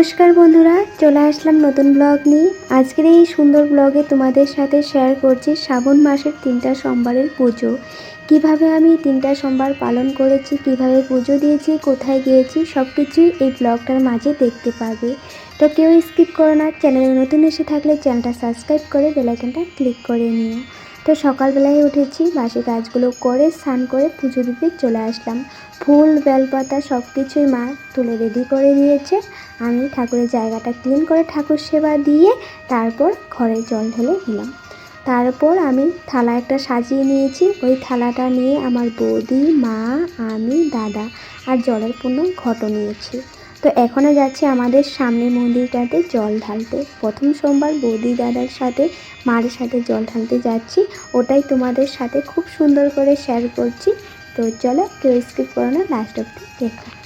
নমস্কার বন্ধুরা, চলে আসলাম নতুন ব্লগ নিয়ে। আজকের এই সুন্দর ব্লগে তোমাদের সাথে শেয়ার করছি শ্রাবণ মাসের তিনটা সোমবারের পুজো। কীভাবে আমি তিনটা সোমবার পালন করেছি, কীভাবে পুজো দিয়েছি, কোথায় গিয়েছি সব কিছুই এই ব্লগটার মাঝে দেখতে পাবে। তো কেউ স্কিপ করো না চ্যানেলে নতুন এসে থাকলে চ্যানেলটা সাবস্ক্রাইব করে বেলাইকনটা ক্লিক করে নিও। তো সকালবেলায় উঠেছি, বাসি কাজগুলো করে, স্নান করে পুজো দিতে চলে আসলাম। ফুল, বেলপাতা সব কিছুই মা তুলে রেডি করে দিয়েছে। আমি ঠাকুরের জায়গাটা ক্লিন করে ঠাকুর সেবা দিয়ে তারপর ঘরে জল ঢেলে দিলাম। তারপর আমি থালা একটা সাজিয়ে নিয়েছি। ওই থালাটা নিয়ে আমার বৌদি, মা, আমি, দাদা আর জলের পূর্ণ ঘট নিয়েছি। তো এখনও যাচ্ছে আমাদের সামনে মন্দিরটাতে জল ঢালতে। প্রথম সোমবার বৌদি দাদার সাথে, মার সাথে জল ঢালতে যাচ্ছি। ওটাই তোমাদের সাথে খুব সুন্দর করে শেয়ার করছি। তো চলো কেউ স্কিপ করো না লাস্ট অব্দি দেখো।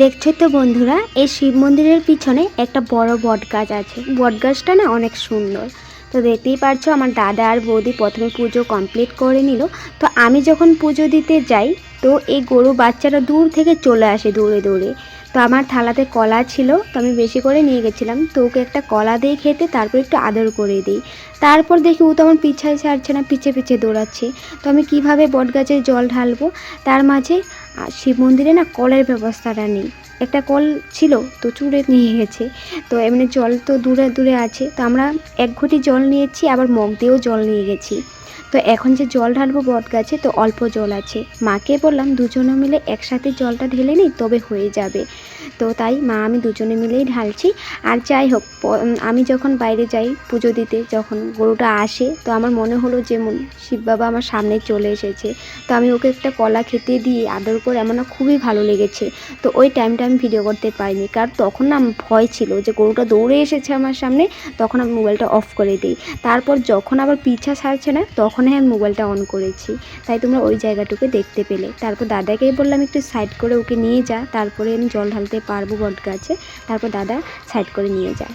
দেখছ তো বন্ধুরা, এই শিব মন্দিরের পিছনে একটা বড় বট গাছ আছে। বট গাছটা না অনেক সুন্দর। তো দেখতেই পারছ, আমার দাদা আর বৌদি প্রথমে পুজো কমপ্লিট করে নিল। তো আমি যখন পুজো দিতে যাই, তো এই গরু বাচ্চারা দূর থেকে চলে আসে দৌড়ে দৌড়ে তো আমার থালাতে কলা ছিল, তো আমি বেশি করে নিয়ে গেছিলাম। তো ওকে একটা কলা দিয়ে খেতে, তারপর একটু আদর করে দিই। তারপর দেখি ও তো আমার পিছায় ছাড়ছে না, পিছে পিছে দৌড়াচ্ছে। তো আমি কীভাবে বট গাছে জল ঢালবো? তার মাঝে শিব মন্দিরে না কলের ব্যবস্থাটা নেই। একটা কল ছিল, তো চুড়ে নিয়ে গেছে। তো এমনি জল তো দূরে দূরে আছে। তো আমরা এক ঘটি জল নিয়েছি, আবার মগ দিয়েও জল নিয়ে গেছি। তো এখন যে জল ঢালবো বট গাছে তো অল্প জল আছে। মাকে বললাম, দুজনে মিলে একসাথে জলটা ঢেলে নিই, তবে হয়ে যাবে। তো তাই মা, আমি দুজনে মিলেই ঢালছি। আর যাই হোক আমি যখন বাইরে যাই পুজো দিতে, যখন গরুটা আসে, তো আমার মনে হলো যেমন শিব বাবা আমার সামনে চলে এসেছে। তো আমি ওকে একটা কলা খেতে দিয়ে আদর করে আমার না খুবই ভালো লেগেছে। তো ওই টাইমটা আমি ভিডিও করতে পারিনি, কারণ তখন না ভয় ছিল যে গরুটা দৌড়ে এসেছে আমার সামনে, তখন আমি মোবাইলটা অফ করে দিই। তারপর যখন আবার পিছা ছাড়ছে না তখনই হয় মোবাইলটা অন করেছি। তাই তোমরা ওই জায়গাটুকু দেখতে পেলে। তারপর দাদাকেই বললাম, একটু সাইড করে ওকে নিয়ে যা। তারপরে আমি জল ঢালতে পারব বট গাছে তারপর দাদা সাইড করে নিয়ে যায়।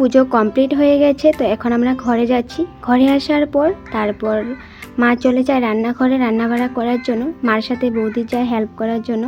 পুজো কমপ্লিট হয়ে গেছে তো এখন আমরা ঘরে যাচ্ছি। ঘরে আসার পর তারপর মা চলে যায় রান্নাঘরে রান্নাবাড়া করার জন্য, মার সাথে বৌদি যায় হেল্প করার জন্য।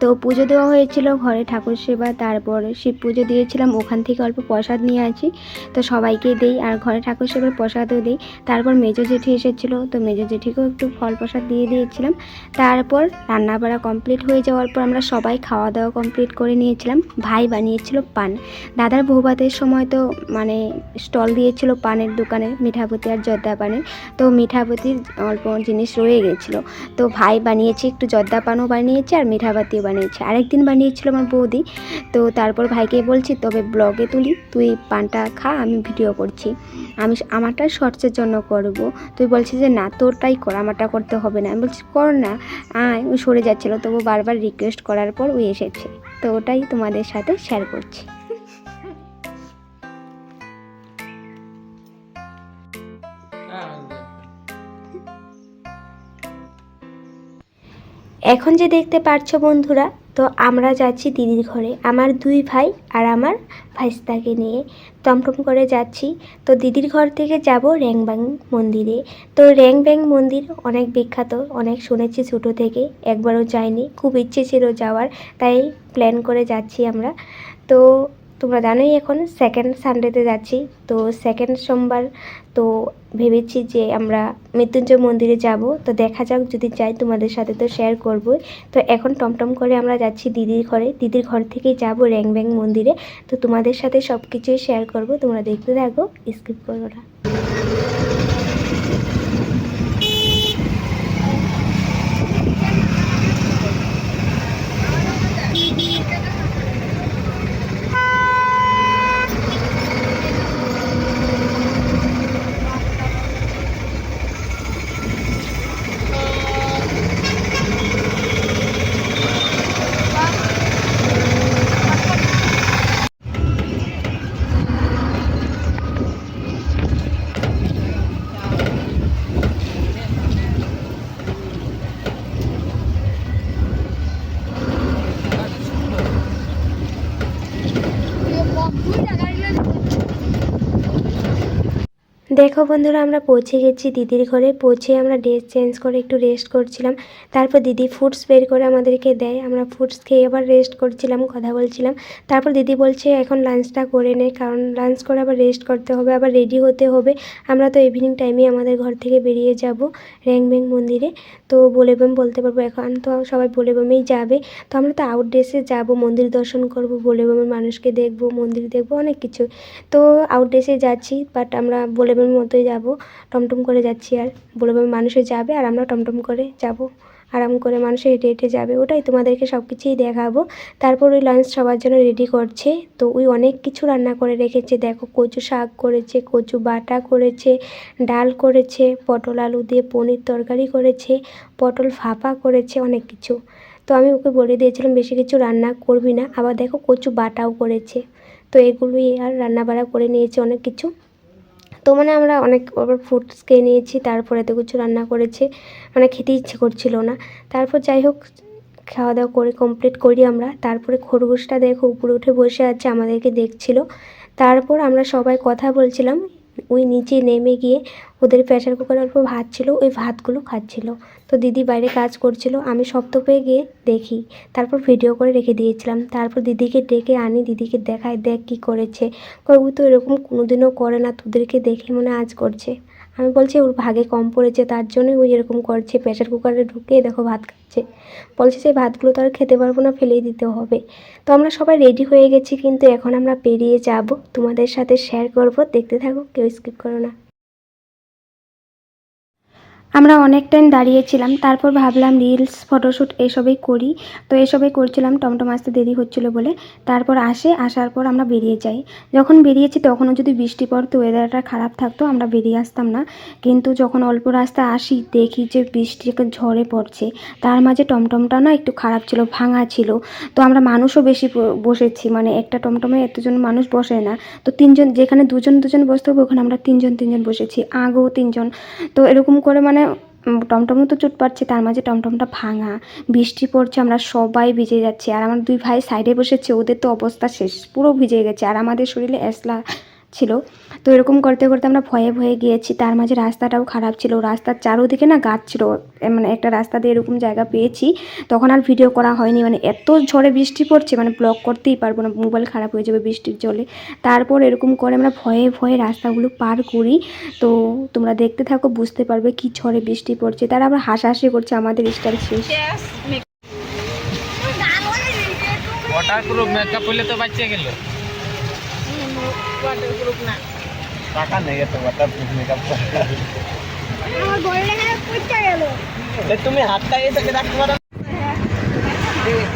তো পুজো দেওয়া হয়েছিল ঘরে ঠাকুর সেবা, তারপর শিব পুজো দিয়েছিলাম, ওখান থেকে অল্প প্রসাদ নিয়ে আসি। তো সবাইকে দিই, আর ঘরে ঠাকুর সেবার প্রসাদও দিই। তারপর মেজো জেঠি এসেছিল, তো মেজো জেঠিকেও একটু ফল প্রসাদ দিয়ে দিয়েছিলাম। তারপর রান্নাবাড়া কমপ্লিট হয়ে যাওয়ার পর আমরা সবাই খাওয়া দাওয়া কমপ্লিট করে নিয়েছিলাম। ভাই বানিয়েছিল পান। দাদার বৌভাতের সময় তো মানে স্টল দিয়েছিল পানের দোকানে, মিঠাপুতি আর জর্দা পানের। তো মিঠাপুতির অল্প জিনিস রয়ে গেছিল। তো ভাই বানিয়েছে, একটু জর্দা পানও বানিয়েছে আর মিঠাবাতিও বানিয়েছে। আরেকদিন বানিয়েছিল আমার বৌদি। তো তারপর ভাইকে বলছি, তবে ব্লগে তুলি, তুই পানটা খা, আমি ভিডিও করছি। আমি আমারটা শর্টসের জন্য করব। তুই বলছিস যে, না, তোরটাই কর, আমারটা করতে হবে না। আমি বলছি, কর না, আয়। সরে যাচ্ছিল, তবু বারবার রিকোয়েস্ট করার পর ও এসেছে। তো ওটাই তোমাদের সাথে শেয়ার করছি। এখন যে দেখতে পারছ বন্ধুরা, তো আমরা যাচ্ছি দিদির ঘরে। আমার দুই ভাই আর আমার ভাইস্তাকে নিয়ে। টমটম করে যাচ্ছি। তো দিদির ঘর থেকে যাব র্যাংব্যাং মন্দিরে। তো র্যাংব্যাং মন্দির অনেক বিখ্যাত, অনেক শুনেছি ছোটো থেকে। একবারও যাইনি, খুব ইচ্ছে ছিল যাওয়ার, তাই প্ল্যান করে যাচ্ছি আমরা। তো তোমরা জানোই এখন সেকেন্ড সানডেতে যাচ্ছি। তো সেকেন্ড সোমবার তো ভেবেছি যে আমরা মৃত্যুঞ্জয় মন্দিরে যাব। তো দেখা যাক যদি যাই তোমাদের সাথে তো শেয়ার করব তো এখন টমটম করে আমরা যাচ্ছি দিদির ঘরে। দিদির ঘর থেকেই যাব র্যাংব্যাং মন্দিরে। তো তোমাদের সাথে সব কিছুই শেয়ার করব। তোমরা দেখতে থাকো স্কিপ করো না। দেখো বন্ধুরা, আমরা পৌঁছে গেছি দিদির ঘরে। পৌঁছে আমরা ড্রেস চেঞ্জ করে একটু রেস্ট করছিলাম। তারপর দিদি ফুডস বের করে আমাদেরকে দেয়। আমরা ফুডস খেয়ে আবার রেস্ট করছিলাম, কথা বলছিলাম। তারপর দিদি বলছে, এখন লাঞ্চটা করে নে, কারণ লাঞ্চ করে আবার রেস্ট করতে হবে, আবার রেডি হতে হবে। আমরা তো ইভিনিং টাইমে আমাদের ঘর থেকে বেরিয়ে যাব র্যাংব্যাং মন্দিরে। তো বলেবাম বলতে পারব, এখন তো সবাই বলেবামেই যাবে। তো আমরা তো আউট ড্রেসে যাব, মন্দির দর্শন করব বলেবামের মানুষকে দেখব, মন্দির দেখব, অনেক কিছু। তো আউট ড্রেসে যাচ্ছি বাট আমরা বলেবামের মতোই যাব। টমটম করে যাচ্ছি আর। বলেবামের মানুষে যাবে আর আমরা টমটম করে যাব। আরাম করে মানুষ হেঁটে হেঁটে যাবে। ওটাই তোমাদেরকে সব কিছুই দেখাবো। তারপর ওই লাঞ্চ সবার জন্য রেডি করছে। তো ওই অনেক কিছু রান্না করে রেখেছে। দেখো কচু শাক করেছে, কচু বাটা করেছে, ডাল করেছে, পটল আলু দিয়ে পনির তরকারি করেছে, পটল ফাঁপা করেছে, অনেক কিছু। তো আমি ওকে বলে দিয়েছিলাম, বেশি কিছু রান্না করবি না। আবার দেখো কচু বাটাও করেছে। তো এগুলোই আর রান্না বাড়া করে নিয়েছে অনেক কিছু। তো মানে আমরা অনেক আবার ফ্রুটস খেয়ে নিয়েছি, তারপরে এত কিছু রান্না করেছে। মানে খেতে ইচ্ছে করছিল না। তারপর যাই হোক খাওয়া দাওয়া করে কমপ্লিট করি আমরা। তারপরে খরগোশটা দেখো উপরে উঠে বসে আছে, আমাদেরকে দেখছিল। তারপর আমরা সবাই কথা বলছিলাম। ওই নিচে নেমে গিয়ে ওদের প্রেশার কুকারে অল্প ভাত ছিল, ওই ভাতগুলো খাচ্ছিল। তো দিদি বাইরে কাজ করছিল, আমি সপ্ত পেয়ে গিয়ে দেখি, তারপর ভিডিও করে রেখে দিয়েছিলাম। তারপর দিদিকে ডেকে আনি, দিদিকে দেখায় দেখ কি করেছে। ও তো এরকম কোনোদিনও করে না, তোদেরকে দেখে মনে আজ করছে। আমি বলছি, ওর ভাগে কম পড়েছে, তার জন্যই ওই এরকম করছে প্রেশার কুকারে ঢুকে দেখো ভাত খাচ্ছে। বলছে, সেই ভাতগুলো তো আর খেতে পারব না, ফেলেই দিতে হবে। তো আমরা সবাই রেডি হয়ে গেছি, কিন্তু এখন আমরা পেরিয়ে যাব। তোমাদের সাথে শেয়ার করব, দেখতে থাকো, কেউ স্কিপ করো না। আমরা অনেক টাইম দাঁড়িয়েছিলাম, তারপর ভাবলাম রিলস ফটোশ্যুট এসবই করি। তো এসবই করছিলাম, টমটম আসতে দেরি হচ্ছিল বলে। তারপর আসে, আসার পর আমরা বেরিয়ে যাই। যখন বেরিয়েছি তখনও যদি বৃষ্টি পড়তো ওয়েদারটা খারাপ থাকতো, আমরা বেরিয়ে আসতাম না। কিন্তু যখন অল্প রাস্তা আসি, দেখি যে বৃষ্টি ঝড়ে পড়ছে। তার মাঝে টমটমটা না একটু খারাপ ছিল, ভাঙা ছিল। তো আমরা মানুষও বেশি বসেছি। মানে একটা টমটমে এতজন মানুষ বসে না। তো তিনজন, যেখানে দুজন দুজন বসতে হবে, ওখানে আমরা তিনজন তিনজন বসেছি। আগেও তিনজন। তো এরকম করে মানে টমটমও তো চোট পাচ্ছে, তার মাঝে টমটমটা ভাঙা, বৃষ্টি পড়ছে, আমরা সবাই ভিজে যাচ্ছি। আর আমার দুই ভাই সাইডে বসেছে, ওদের তো অবস্থা শেষ, পুরো ভিজে গেছে। আর আমাদের শরীরে অ্যাসলা ছিল। তো এরকম করতে করতে আমরা ভয়ে ভয়ে গিয়েছি। তার মাঝে রাস্তাটাও খারাপ ছিল। রাস্তার চারোদিকে না গাছ ছিল। মানে একটা রাস্তা দিয়ে এরকম জায়গা পেয়েছি। তখন আর ভিডিও করা হয়নি। মানে এত ঝড়ে বৃষ্টি পড়ছে মানে ব্লগ করতেই পারব না। মোবাইল খারাপ হয়ে যাবে বৃষ্টির জলে। তারপর এরকম করে আমরা ভয়ে ভয়ে রাস্তাগুলো পার করি। তো তোমরা দেখতে থাকো বুঝতে পারবে কি ঝড়ে বৃষ্টি পড়ছে। তারা আবার হাসাহাসি করছে আমাদের স্টাইল শেষ। ওয়াটার প্রুফ মেকআপ করলে তো বাচ্চা গেল। টাকা নেই মেকআপ তুমি হাতটা এসে রাখতে পারো।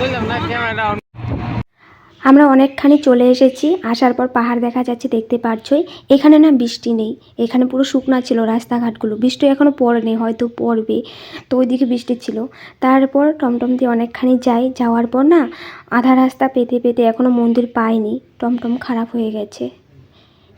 বললাম না ক্যামেরা আমরা অনেকখানি চলে এসেছি আসার পর পাহাড় দেখা যাচ্ছে দেখতে পাচ্ছই এখানে না বৃষ্টি নেই এখানে পুরো শুকনা ছিল রাস্তাঘাটগুলো। বৃষ্টি এখনও পড়েনি হয়তো পড়বে। তো ওইদিকে বৃষ্টি ছিল। তারপর টমটম দিয়ে অনেকখানি যাই। যাওয়ার পর না আধা রাস্তা পেতে পেতে এখনও মন্দির পাইনি টমটম খারাপ হয়ে গেছে।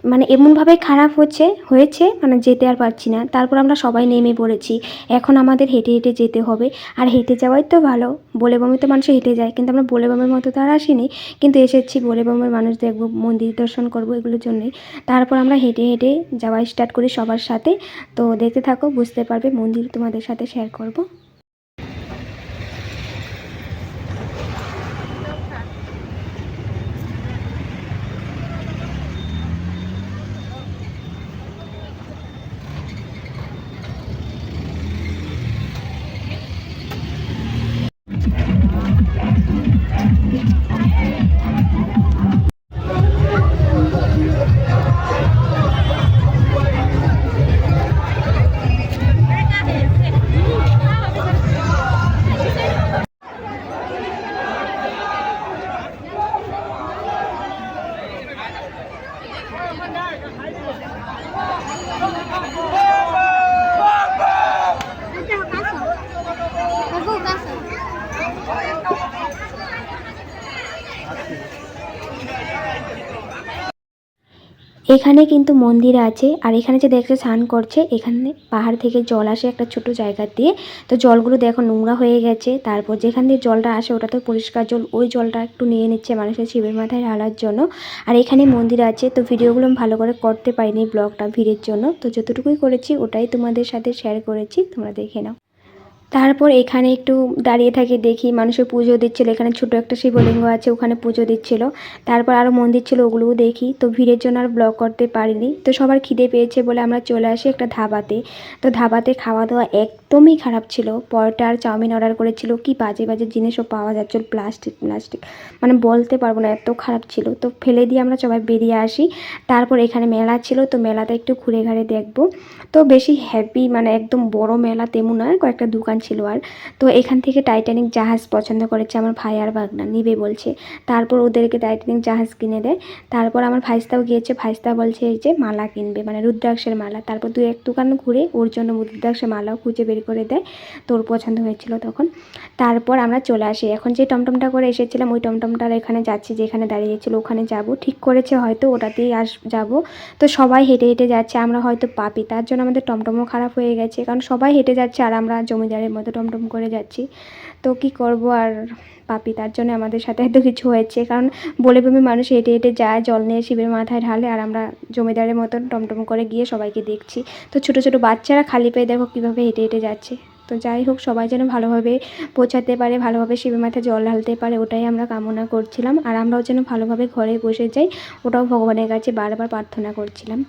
মানে এমনভাবে খারাপ হচ্ছে, হয়েছে মানে যেতে আর পারছি না। তারপর আমরা সবাই নেমে পড়েছি। এখন আমাদের হেঁটে হেঁটে যেতে হবে। আর হেঁটে যাওয়াই তো ভালো। বলে বমে তো মানুষ হেঁটে যায়। কিন্তু আমরা বলে বমের মতো তো আর আসিনি। কিন্তু এসেছি বলে বমের মানুষ দেখব, মন্দির দর্শন করব এগুলোর জন্যই। তারপর আমরা হেঁটে হেঁটে যাওয়া স্টার্ট করি সবার সাথে। তো দেখতে থাকো, বুঝতে পারবে, মন্দির তোমাদের সাথে শেয়ার করব। এখানে কিন্তু মন্দির আছে, আর এখানে যে দেখছে স্নান করছে, এখানে পাহাড় থেকে জল আসে একটা ছোট জায়গা দিয়ে। তো জলগুলো দেখো নোংরা হয়ে গেছে, তারপর যেখান দিয়ে জলটা আসে ওটা তো পরিষ্কার জল, ওই জলটা একটু নিয়ে নিচ্ছে মানুষের শিবের মাথায় ঢালার জন্য। আর এখানে মন্দির আছে, তো ভিডিওগুলো ভালো করে করতে পারিনি ব্লগটা ভিড়ের জন্য। তো যতটুকুই করেছি, ওটাই তোমাদের সাথে শেয়ার করেছি, তোমরা দেখে নাও। তারপর এখানে একটু দাঁড়িয়ে থাকি, দেখি মানুষের পুজো দিচ্ছিল। এখানে ছোট একটা শিবলিঙ্গ আছে, ওখানে পুজো দিচ্ছিল। তারপর আরও মন্দির ছিল, ওগুলোও দেখি। তো ভিড়ের জন্য আর ব্লগ করতে পারিনি। তো সবার খিদে পেয়েছে বলে আমরা চলে আসি একটা ধাবাতে। তো ধাবাতে খাওয়া দাওয়া একদমই খারাপ ছিল। পরোটা আর চাউমিন অর্ডার করেছিল। কি বাজে বাজে জিনিসও পাওয়া যাচ্ছিল প্লাস্টিক প্লাস্টিক মানে বলতে পারব না, এত খারাপ ছিল। তো ফেলে দিয়ে আমরা সবাই বেরিয়ে আসি। তারপর এখানে মেলা ছিল, তো মেলাতে একটু ঘুরে ঘাড়ে দেখব। তো বেশি হ্যাপি মানে একদম বড় মেলা তেমন নয়, কয়েকটা দোকান ছিল আর। তো এখান থেকে টাইটানিক জাহাজ পছন্দ করেছে আমার ভাই আর বাগনা নিবে বলছে। তারপর ওদেরকে টাইটানিক জাহাজ কিনে দেয়। তারপর আমার ভাইস্তাও গিয়েছে, ভাইস্তা বলছে এই যে মালা কিনবে মানে রুদ্রাক্ষের মালা। তারপর দু এক দোকান ঘুরে ওর জন্য রুদ্রাক্ষের মালাও খুঁজে বের করে দেয়, তোর পছন্দ হয়েছিল তখন। তারপর আমরা চলে আসি। এখন যে টমটমটা করে এসেছিলাম, ওই টমটমটার এখানে যাচ্ছি, যেখানে দাঁড়িয়েছিল ওখানে যাব। ঠিক করেছে হয়তো, ওটাতেই আস, যাব। তো সবাই হেঁটে হেঁটে যাচ্ছে, আমরা হয়তো পাপি। তার জন্য আমাদের টমটমও খারাপ হয়ে গেছে, কারণ সবাই হেঁটে যাচ্ছে আর আমরা জমিদারের জমিদারের মতো টমটম করে যাচ্ছি। তো কি করব আর পাপি তার জন্য আমাদের সাথে এত কিছু হয়েছে। কারণ বলে বমি মানুষ হেঁটে হেঁটে যায়, জল নিয়ে শিবের মাথায় ঢালে আর আমরা জমিদারের মতন টমটম করে গিয়ে সবাইকে দেখছি। তো ছোট ছোট বাচ্চারা খালি পেয়ে দেখো কীভাবে হেঁটে হেঁটে যাচ্ছে। তো যাই হোক, সবাই যেন ভালোভাবে পৌঁছাতে পারে, ভালোভাবে শিবের মাথায় জল ঢালতে পারে, ওটাই আমরা কামনা করছিলাম। আর আমরাও যেন ভালোভাবে ঘরে বসে যাই, ওটাও ভগবানের কাছে বারবার প্রার্থনা করছিলাম।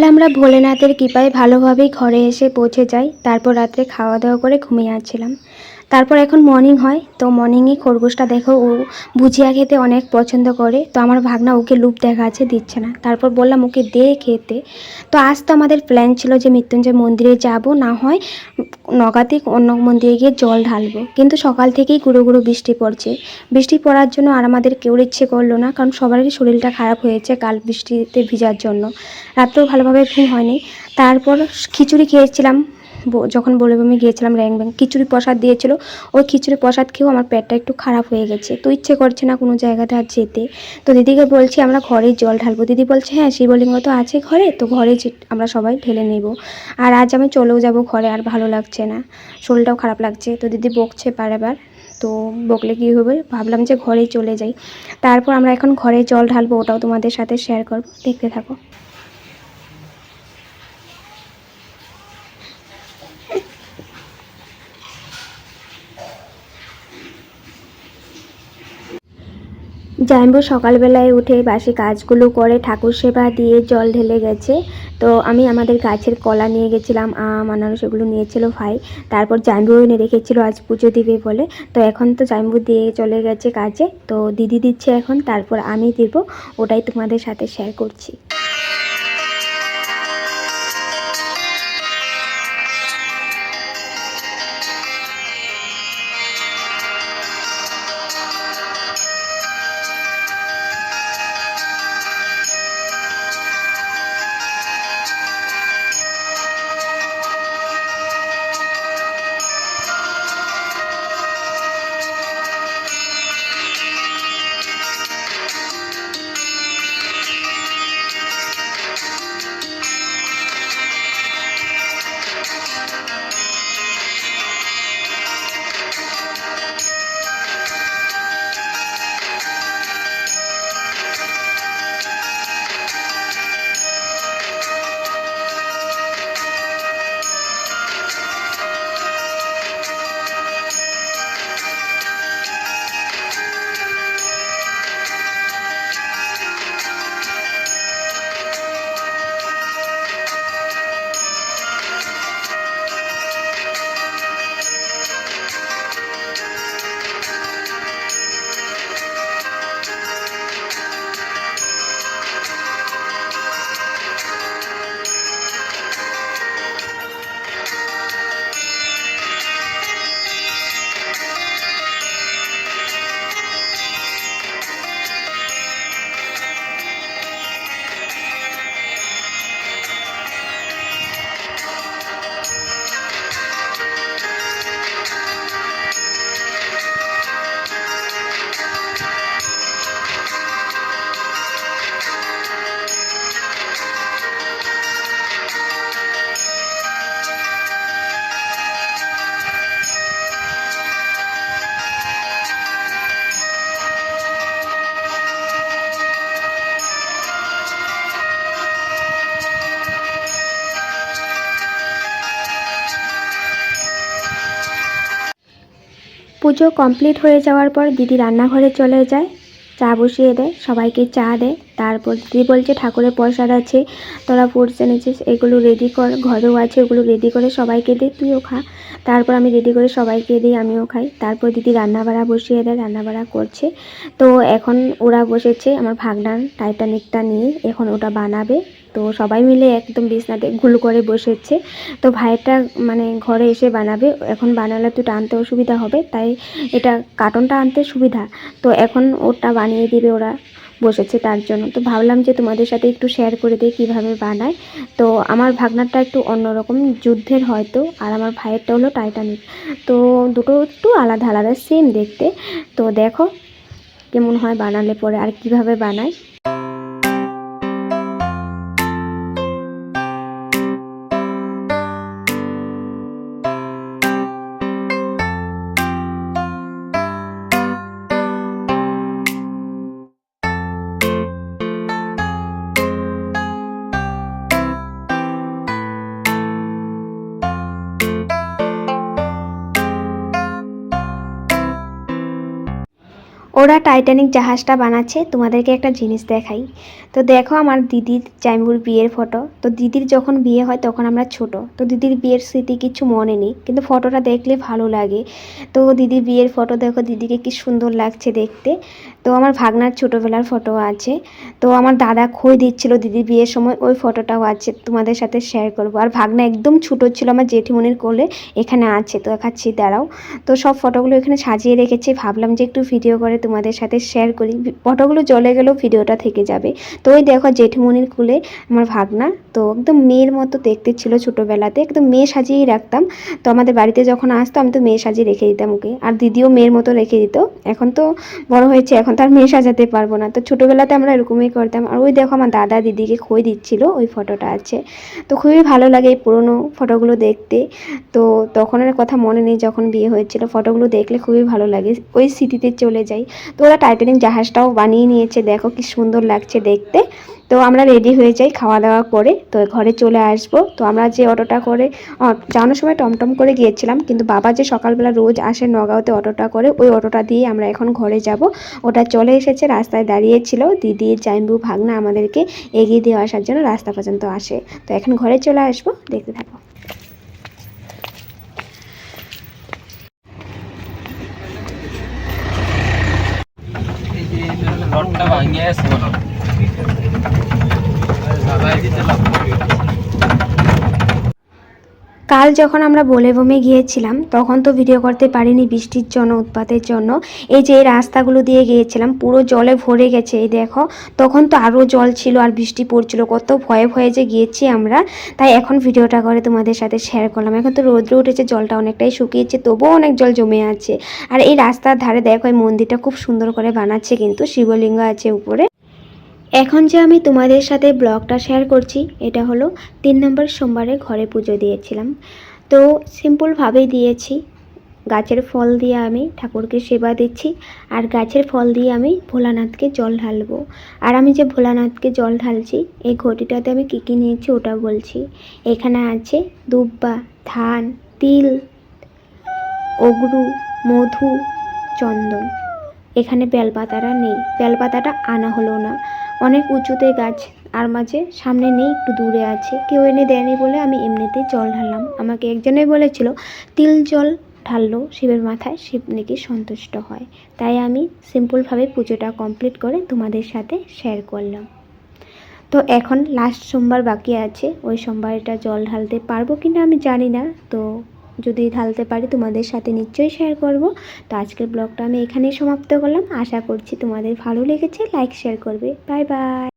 কাল আমরা ভোলেনাথের কৃপায় ভালোভাবেই ঘরে এসে পৌঁছে যাই। তারপর রাত্রে খাওয়া দাওয়া করে ঘুমিয়ে আসছিলাম। তারপর এখন মর্নিং হয়, তো মর্নিংয়ে খরগোশটা দেখো, ও ভুজিয়া খেতে অনেক পছন্দ করে, তো আমার ভাগনা ওকে লুপ দেখা আছে, দিচ্ছে না। তারপর বললাম ওকে দে খেতে। তো আজ তো আমাদের প্ল্যান ছিল যে মৃত্যুঞ্জয় মন্দিরে যাব, না হয় নগাতে অন্য মন্দিরে গিয়ে জল ঢালবো। কিন্তু সকাল থেকেই গুঁড়ো গুঁড়ো বৃষ্টি পড়ছে। বৃষ্টি পড়ার জন্য আর আমাদের কেউর ইচ্ছে করল না, কারণ সবারই শরীরটা খারাপ হয়েছে কাল বৃষ্টিতে ভিজার জন্য। রাত্রেও ভালোভাবে ঘুম হয়নি। তারপর খিচুড়ি খেয়েছিলাম। যখন বলে আমি গিয়েছিলাম র্যাং ব্যাং খিচুড়ি প্রসাদ দিয়েছিল, ওই খিচুড়ি প্রসাদ খেয়েও আমার পেটটা একটু খারাপ হয়ে গেছে। তো ইচ্ছে করছে না কোনো জায়গাতে আর যেতে। তো দিদিকে বলছি, আমরা ঘরেই জল ঢালবো। দিদি বলছে হ্যাঁ শিবলিঙ্গ তো আছে ঘরে, তো ঘরে আমরা সবাই ঢেলে নেব। আর আজ আমি চলেও যাব ঘরে, আর ভালো লাগছে না। শরীরটাও খারাপ লাগছে। তো দিদি বকছে বারবার তো বকলে কী হবে? ভাবলাম যে ঘরেই চলে যাই। তারপর আমরা এখন ঘরে জল ঢালবো, ওটাও তোমাদের সাথে শেয়ার করব। দেখতে থাকো। জাইম্বু সকালবেলায় উঠে বাসি কাজগুলো করে ঠাকুর সেবা দিয়ে জল ঢেলে গেছে। তো আমি আমাদের গাছের কলা নিয়ে গেছিলাম, আম, আনারস এগুলো নিয়েছিল ভাই। তারপর জানবু এনে রেখেছিল আজ পুজো দিবে বলে। তো এখন তো জানবু দিয়ে চলে গেছে কাজে। তো দিদি দিচ্ছে এখন, তারপর আমি দিব। ওটাই তোমাদের সাথে শেয়ার করছি। পুজো কমপ্লিট হয়ে যাওয়ার পর দিদি রান্নাঘরে চলে যায়। চা বসিয়ে দেয়, সবাইকে চা দেয়। তারপর দিদি বলছে, ঠাকুরের প্রসাদ আছে, তোরা ফুডস এনেছিস, এগুলো রেডি কর, ঘরেও আছে, ওগুলো রেডি করে সবাইকে দে, তুইও খা। তারপর আমি রেডি করে সবাইকে দিই, আমিও খাই। তারপর দিদি রান্নাবাড়া বসিয়ে দেয়, রান্নাবাড়া করছে। তো এখন ওরা বসেছে, আমার ভাগনান টাইটানিকটা নিয়ে, এখন ওটা বানাবে। তো সবাই মিলে একদম বিছনাতে ঘুল করে বসেছে। তো ভাইয়েরটা মানে ঘরে এসে বানাবে। এখন বানালে তো টানতে অসুবিধা হবে, তাই এটা কার্টনটা আনতে সুবিধা। তো এখন ওটা বানিয়ে দিবে ওরা বসেছে তার জন্য। তো ভাবলাম যে তোমাদের সাথে একটু শেয়ার করে দিই কীভাবে বানায়। তো আমার ভাগনারটা একটু অন্যরকম, যুদ্ধের হয়তো, আর আমার ভাইয়েরটা হলো টাইটানিক তো দুটো একটু আলাদা আলাদা সেম দেখতে। তো দেখো কেমন হয় বানালে পরে আর কীভাবে বানায়। ওরা টাইটানিক জাহাজটা বানাচ্ছে, তোমাদেরকে একটা জিনিস দেখাই। তো দেখো আমার দিদির জাইমুর বিয়ের ফটো তো দিদির যখন বিয়ে হয় তখন আমরা ছোট। তো দিদির বিয়ের স্মৃতি কিছু মনে নেই, কিন্তু ফটোটা দেখলে ভালো লাগে। তো দিদির বিয়ের ফটো দেখো, দিদিকে কি সুন্দর লাগছে দেখতে। তো আমার ভাগনার ছোটোবেলার ফটো আছে। তো আমার দাদা খই দিচ্ছিল দিদির বিয়ের সময়, ওই ফটোটাও আছে, তোমাদের সাথে শেয়ার করব। আর ভাগনা একদম ছোটো ছিল, আমার জেঠিমনির কোলে এখানে আছে, তো দেখাচ্ছি দাঁড়াও। তো সব ফটোগুলো এখানে সাজিয়ে রেখেছি, ভাবলাম যে একটু ভিডিও করে তোমাদের সাথে শেয়ার করি। ফটোগুলো জ্বলে গেলেও ভিডিওটা থেকে যাবে। তো ওই দেখো জেঠিমনির কুলে আমার ভাগনা, তো একদম মেয়ের মতো দেখতে ছিল ছোটোবেলাতে। একদম মেয়ে সাজিয়েই রাখতাম। তো আমাদের বাড়িতে যখন আসতো, আমি তো মেয়ে সাজিয়ে রেখে দিতাম ওকে। আর দিদিও মেয়ের মতো রেখে দিত। এখন তো বড় হয়েছে, এখন তো আর মেয়ে সাজাতে পারব না। তো ছোটোবেলাতে আমরা এরকমই করতাম। আর ওই দেখো আমার দাদা দিদিকে খই দিচ্ছিল, ওই ফটোটা আছে। তো খুবই ভালো লাগে এই পুরোনো ফটোগুলো দেখতে। তো তখনের কথা মনে নেই যখন বিয়ে হয়েছিল। ফটোগুলো দেখলে খুবই ভালো লাগে। ওই স্মৃতিতে চলে যাই। তো ওরা টাইটানিক জাহাজটাও বানিয়ে নিয়েছে। দেখো কি সুন্দর লাগছে দেখতে। তো আমরা রেডি হয়ে যাই খাওয়া দাওয়া করে। তো ঘরে চলে আসব। তো আমরা যে অটোটা করে যাওয়ানোর সময় টমটম করে গিয়েছিলাম। কিন্তু বাবা যে সকালবেলা রোজ আসে নগাঁওতে অটোটা করে, ওই অটোটা দিয়ে আমরা এখন ঘরে যাব। ওটা চলে এসেছে, রাস্তায় দাঁড়িয়েছিল। দিদি জাইম্বু ভাগনা আমাদেরকে এগিয়ে দিয়ে আসার জন্য রাস্তা পর্যন্ত আসে। তো এখন ঘরে চলে আসব। দেখতে থাকো। മുട്ട വാങ്ങിയ സോണം কাল যখন আমরা বলে বমে গিয়েছিলাম, তখন তো ভিডিও করতে পারিনি বৃষ্টির জন্য, উৎপাতের জন্য। এই যে এই রাস্তাগুলো দিয়ে গিয়েছিলাম, পুরো জলে ভরে গেছে। এই দেখো, তখন তো আরও জল ছিল আর বৃষ্টি পড়ছিল। কত ভয়ে ভয়ে যে গিয়েছি আমরা। তাই এখন ভিডিওটা করে তোমাদের সাথে শেয়ার করলাম। এখন তো রোদ্র উঠেছে, জলটা অনেকটাই শুকিয়েছে, তবুও অনেক জল জমে আছে। আর এই রাস্তার ধারে দেখো, এই মন্দিরটা খুব সুন্দর করে বানাচ্ছে কিন্তু, শিবলিঙ্গ আছে উপরে। এখন যে আমি তোমাদের সাথে ব্লগটা শেয়ার করছি, এটা হলো তিন নম্বর সোমবারে ঘরে পুজো দিয়েছিলাম। তো সিম্পলভাবেই দিয়েছি। গাছের ফল দিয়ে আমি ঠাকুরকে সেবা দিচ্ছি, আর গাছের ফল দিয়ে আমি ভোলানাথকে জল ঢালবো। আর আমি যে ভোলানাথকে জল ঢালছি, এই ঘটিটাতে আমি কী কী নিয়েছি ওটা বলছি। এখানে আছে দুব্বা, ধান, তিল, অগরু, মধু, চন্দন। এখানে বেলপাতাটা নেই। বেলপাতাটা আনা হলো না। অনেক উঁচুতে গাছ, আর মাঝে সামনে নেই, একটু দূরে আছে। কেউ এনে দেয়নি বলে আমি এমনিতেই জল ঢাললাম। আমাকে একজনেই বলেছিল, তিল জল ঢাললো শিবের মাথায়, শিব নাকি সন্তুষ্ট হয়। তাই আমি সিম্পলভাবে পুজোটা কমপ্লিট করে তোমাদের সাথে শেয়ার করলাম। তো এখন লাস্ট সোমবার বাকি আছে। ওই সোমবারটা জল ঢালতে পারব কি না আমি জানি না। তো যদি ঢালতে পারি তোমাদের সাথে নিশ্চয়ই শেয়ার করব। তো আজকের ব্লগটা আমি এখানেই সমাপ্ত করলাম। আশা করছি তোমাদের ভালো লেগেছে লাইক শেয়ার করবে। Bye bye